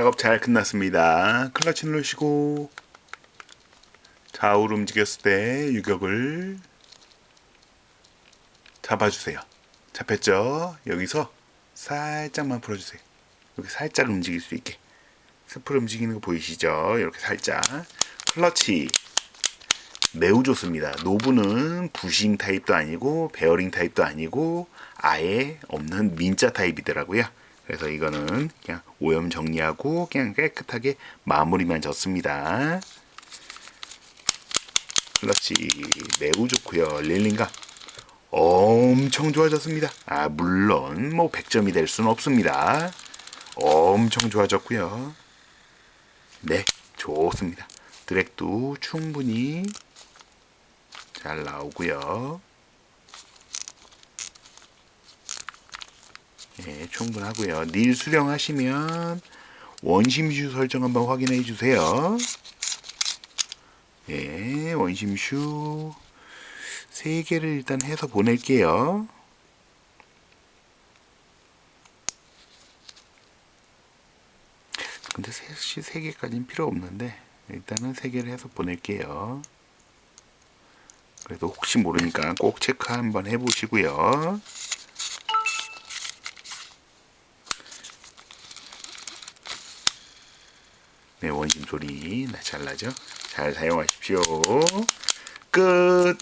작업 잘 끝났습니다. 클러치 누르시고 좌우로 움직였을 때 유격을 잡아주세요. 잡혔죠? 여기서 살짝만 풀어주세요. 여기 살짝 움직일 수 있게. 스프를 움직이는 거 보이시죠? 이렇게 살짝. 클러치. 매우 좋습니다. 노브는 부싱 타입도 아니고 베어링 타입도 아니고 아예 없는 민자 타입이더라고요. 그래서 이거는 그냥 오염 정리하고 그냥 깨끗하게 마무리만 졌습니다. 클러치 매우 좋고요. 릴링감 엄청 좋아졌습니다. 아 물론 뭐 100점이 될 수는 없습니다. 엄청 좋아졌고요. 네, 좋습니다. 드랙도 충분히 잘 나오고요. 예, 충분하고요. 닐 수령하시면 원심슈 설정 한번 확인해 주세요. 예, 원심슈 세 개를 일단 해서 보낼게요. 근데 사실 세 개까지는 필요 없는데 일단은 세 개를 해서 보낼게요. 그래도 혹시 모르니까 꼭 체크 한번 해보시고요. 네, 원심 소리 네, 잘 나죠? 잘 사용하십시오. 끝.